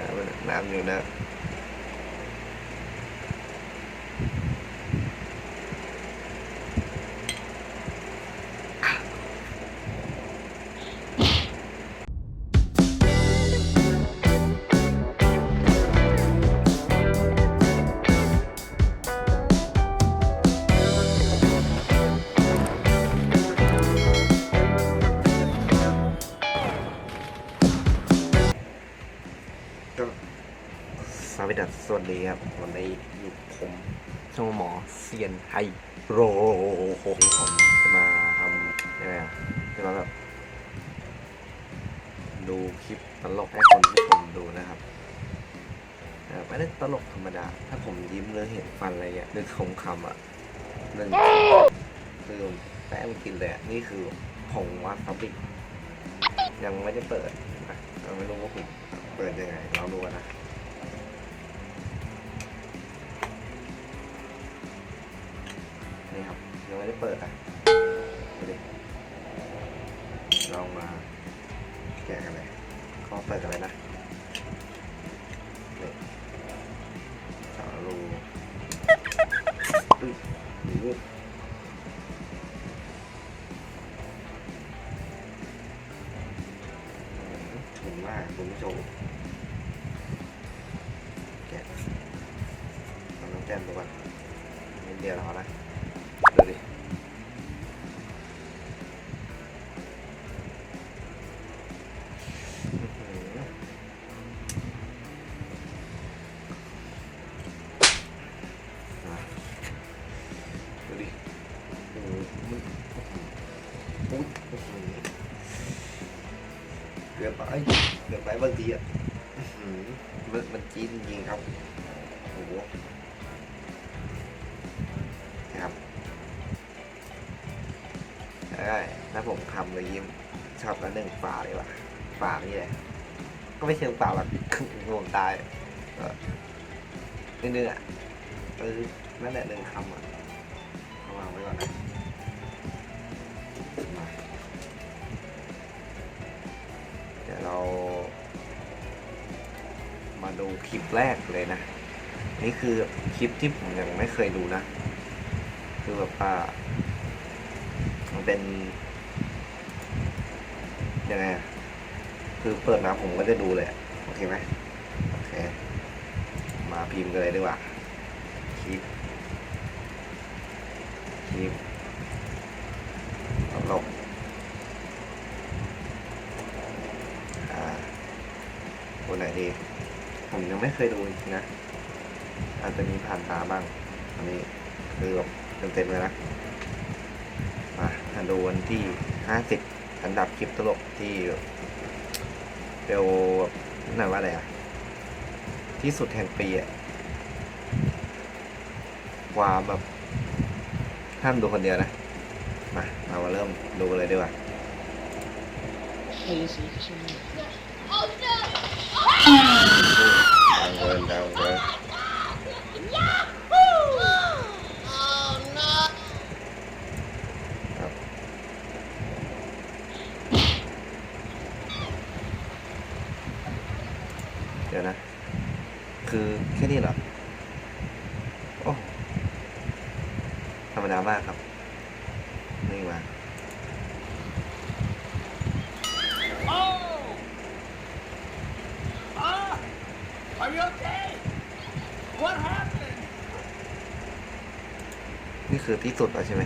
น้ำน้ำอยู่นะ สวัสดีครับสวัสดีครับ วันนี้อยู่ผมช่างหมอเซียนไฮโรผมจะมาทำยังไงอะจะมาแบบดูคลิปตลกให้คนที่ผมดูนะครับไม่ได้ตลกธรรมดา ถ้าผมยิ้มหรือเห็นฟันอะไรเงี้ยนึกคงคำอะหนึ่งคือแป้งกินเลยนี่คือผงวาซาบิยังไม่ได้เปิดนะเราไม่รู้ว่าผมเปิดยังไงลองดูกันนะ ยังไม่ได้เปิดอะดูดิลองมาแกะกันเลยขอเปิดกันเลยนะนี่สารูอุ้ยอุ้ยถึ เกินไปเกินไปบางทีอะมันมันจี๊ดจริงครับโอ้โหนะครับได้ถ้าผมทำเลยยิ้มชอบละหนึ่งฝาเลยว่ะฝานี่แหละก็ไม่เชิงฝาหรอกงงตายก็นิดนึงอะเออนั่นแหละหนึ่งคำอะเอาวางไว้ก่อนนะ คลิปแรกเลยนะนี่คือคลิปที่ผมยังไม่เคยดูนะ คือแบบว่ามันเป็นยังไงคือเปิดมาผมก็จะดูเลยโอเคไหมโอเค มาพิมพ์กันเลยดีกว่าคลิปคลิปตลกอ่าคนไหนดี ผมยังไม่เคยดูจริงนะ อาจจะมีผ่านตาบ้าง อันนี้คือแบบเต็มๆเลยนะ มามาดูวันที่ห้าสิบอันดับคลิปตลกที่เบลนั่นว่าอะไรอะที่สุดแห่งปีอะความแบบห้ามดูคนเดียวนะ มา เรามาเริ่มดูกันเลยดีกว่า Hey, see, show me. ดังเกินดังเกิน ครับ เดี๋ยวนะ คือแค่นี้เหรอ โอ้ ธรรมดามากครับ นี่มา Oh! Ah! Are you okay? What happened? นี่ คือที่สุดแล้วใช่ไหม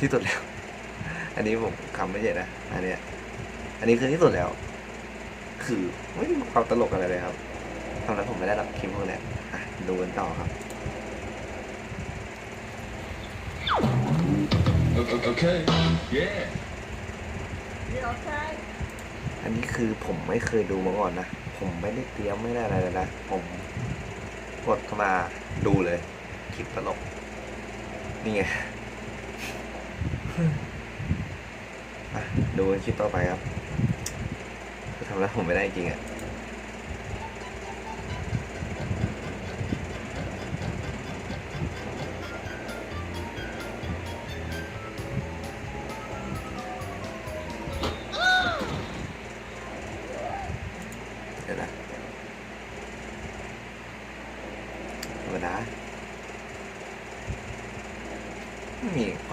ที่สุดแล้ว อันนี้ผมคำไม่ใช่นะ อันเนี้ย อันนี้คือที่สุดแล้ว คือไม่มีความตลกอะไรเลยครับทำไมผมไม่ได้รับคลิปพวกเนี้ยอะดูกันต่อครับ Okay. Yeah. You okay? อันนี้คือผมไม่เคยดูมาก่อนนะ ผมไม่ได้เตรียมไม่ได้อะไรเลยนะ ผม กดเข้ามาดูเลยคลิปตลก นี่ไงดูคลิปต่อไปครับทำแล้วผมไม่ได้จริงอะ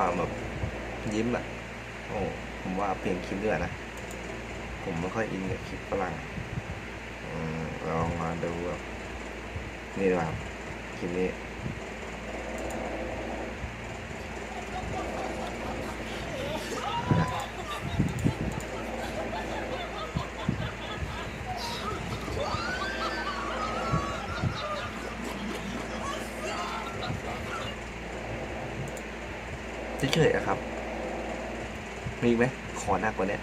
ความแบบยิ้มอะโอ้ผมว่าเปลี่ยนคลิปด้วยนะ ผมไม่ค่อยอินกับคลิปฝรั่งอลองมาดูแบบนี่ดีกว่าครับคลิปนี้ เฉยๆอะครับ มีอีกไหมขอหนักกว่านี้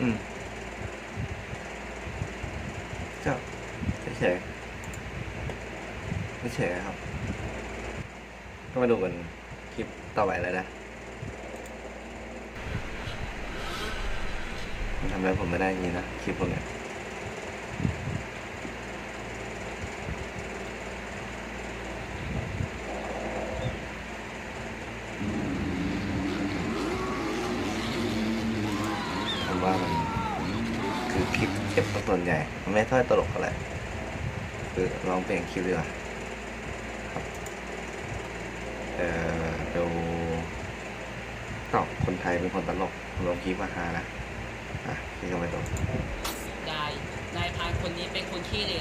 อืมก็เฉยๆเฉยๆครับ ก็มาดูกันคลิปต่อไปเลยนะมันทำอะไรผมไม่ได้จริงๆนะ คลิปพวกเนี้ยผมว่ามัน คือคลิปเก็บ ส่วนใหญ่ มันไม่ค่อยตลกอะไรคือลองเปลี่ยนคลิปดีกว่าครับเอ่อดูก็คนไทยเป็นคนตลกลงคลิปมาหานะอะพี่ก็ไม่ตกได้นายพานคนนี้เป็นคนขี้เหร่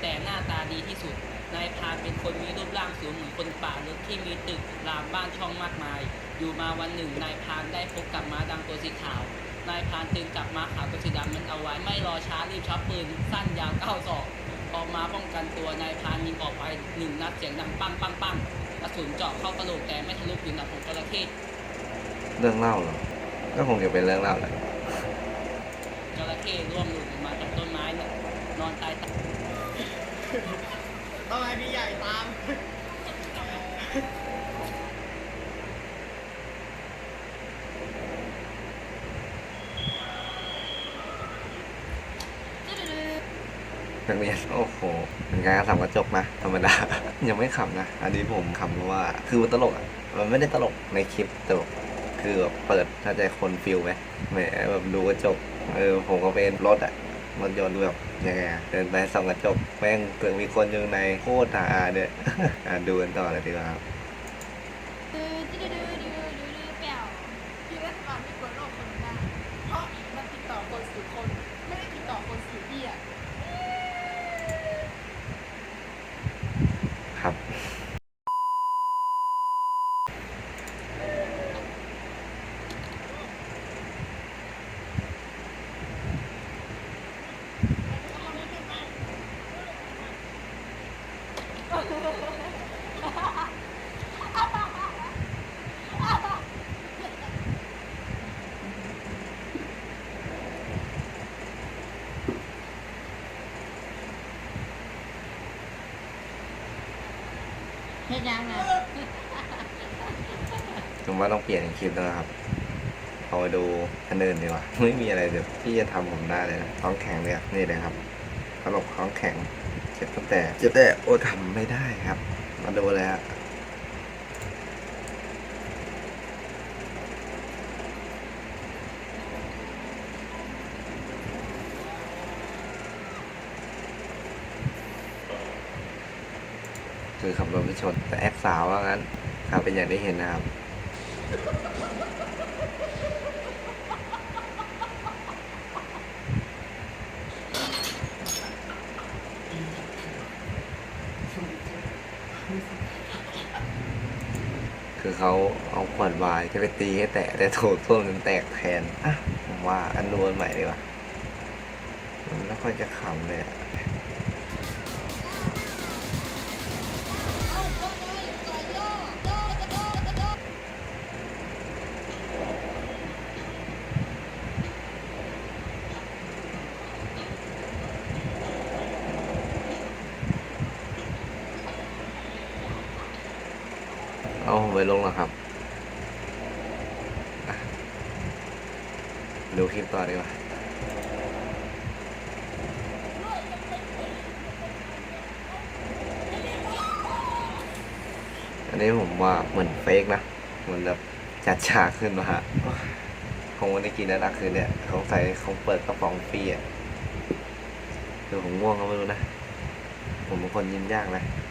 แต่หน้าตาดีที่สุด นายพานเป็นคนมีรูปร่างสูงเหมือนคนป่าลึกที่มีตึกรามบ้านช่องมากมาย อยู่มาวันหนึ่งนายพานได้พบกับม้าดำตัวสีขาว นายพรานจึงจับม้าขาวตัวสีดำนั้นเอาไว้ ไม่รอช้ารีบชักปืน สั้นยาวเก้าศอกออกมาป้องกันตัวนายพรานยิงออกไปหนึ่งนัดเสียงดังปังปังปังกระสุนเจาะเข้ากระโหลกแต่ไม่ทะลุผิวหนังของจระเข้เรื่องเล่าเหรอ ก็คงจะเป็นเรื่องเล่าแหละจระเข้ร่วงหลุดออกมาจากต้นไม้น่ะนอนตายตายทำไมพี่ใหญ่ตาม นักเรียนโอ้โหเป็นการทำกระจกนะธรรมดา ยังไม่ขำนะ อันนี้ผมขำเพราะว่าคือมันตลกอะมันไม่ได้ตลกในคลิปตลกคือแบบเปิดถ้าใจคนฟิลไหมแหมแบบดูกระจกเออผมก็เป็นรถอะรถยนต์แบบยังไงเดินไปส่องกระจกแม่งเกิดมีคนอยู่ในโคตรหาเนี่ยอะดูกันต่อเลยดีกว่าครับ ดื้อดื้อดื้อดื้อดื้อดื้อเปล่า ที่รัฐบาลไม่ควรโลกคนได้เพราะมันติดต่อคนสู่คน ไม่ได้ติดต่อคนสู่เบี้ย ครับ เฮ็ดยังน่ะผมว่าต้องเปลี่ยนคลิปแล้วนะครับพอมาดูอันอื่นดีกว่า ไม่มีอะไรเดี๋ยวพี่จะทำผมได้เลยนะท้องแข็งเลยอะนี่เลยครับตลกท้องแข็ง เจ็บตั้งแต่เจ็บแต่โอ้ทำไม่ได้ครับ มาดูเลยฮะ คือขับรถไปชน แต่แอคสาวว่างั้นครับเป็นอย่างที่เห็นนะครับคือเขาเอาขวดวายจะไปตีให้แตกแต่ถูกท่วมจนแตกแทนอะผมว่าอันนวนใหม่ดีกว่ามันไม่ค่อยจะขำเลยอะ ผมไปลงแล้วครับ ดูคลิปต่อดีกว่าอันนี้ผมว่าเหมือนเฟกนะเหมือนแบบจัดฉากขึ้นมาคงไม่ได้กินแล้วนะคืนเนี่ยเขาใส่คงเปิดกระป๋องฟรีอะคือผมง่วงก็ไม่รู้นะ ผมเป็นคนยิ้มยากนะย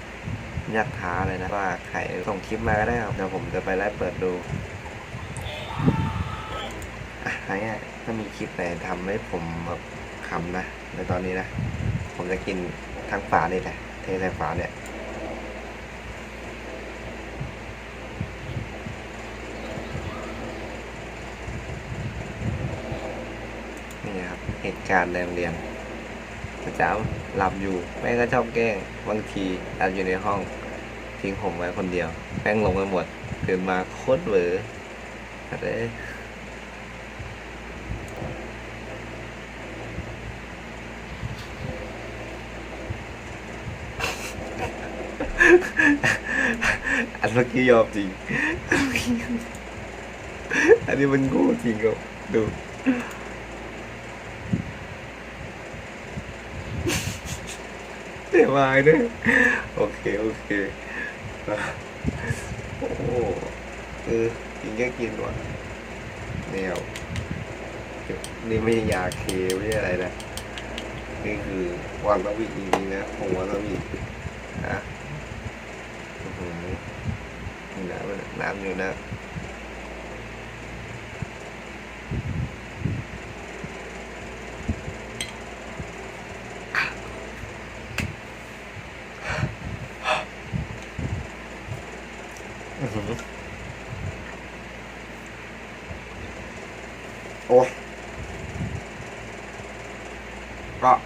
ากท้าเลยนะว่าใครส่งคลิปมาก็ได้ครับเดี๋ยวผมจะไปไล่เปิดดูอะไรเงี้ยถ้ามีคลิปไหนทำให้ผมแบบขำนะในตอนนี้นะ ผมจะกินทั้งฝานี่แหละเทใส่ฝาเนี่ยนี่ครับเหตุการณ์ในโรงเรียนประจำหลับอยู่ แม่ก็ชอบแกล้งบางทีหลับอยู่ในห้อง ทิ้งผมไว้คนเดียวแป้งลงไปหมดตื่นมาโคตรเวออะไรอันเมื่อกี้ยอมจริง อันนี้มันโงูจริงครับดูเดี๋ยวมาเนี่ยโอเค โอเค อะโอ้โหเออกินก็กินว่ะแนวนี่ไม่ยาเคไม่ใช่อะไรนะนี่คือวาซาบิจริงๆนะผงวาซาบินะอื้อหือนี่น้ำน้ำอยู่นะ อื้อหือโอ้ย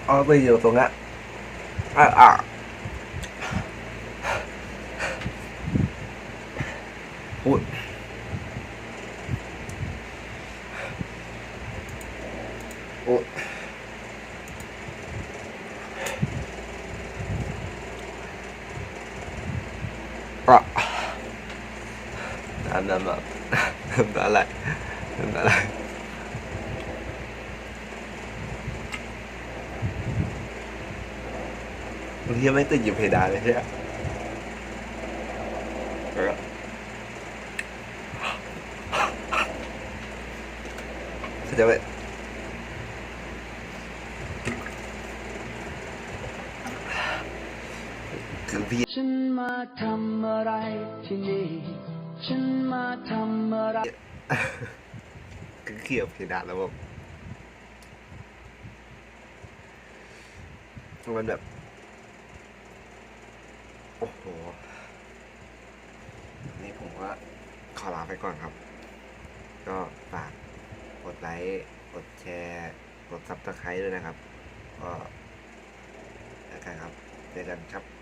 ก็เอาไปอยู่ตรงนั้นอะอะอุ้ยโอ้ยอะ น้ำน้ำแบบน้ำอะไรน้ำอะไร บางทีไม่ติดอยู่เพดานเลยใช่ไหมเออเข้าใจไหมคือพี่ฉันมาทำอะไรที่นี่ฉันมาทำอะไรคือเขี่ยวเพดานแล้วแบบมันแบบ โอ้โห นี่ผมว่าขอลาไปก่อนครับ ก็ฝากกดไลค์ กดแชร์ กดซับสไครต์ด้วยนะครับ ก็แล้วกันครับเจอกันครับ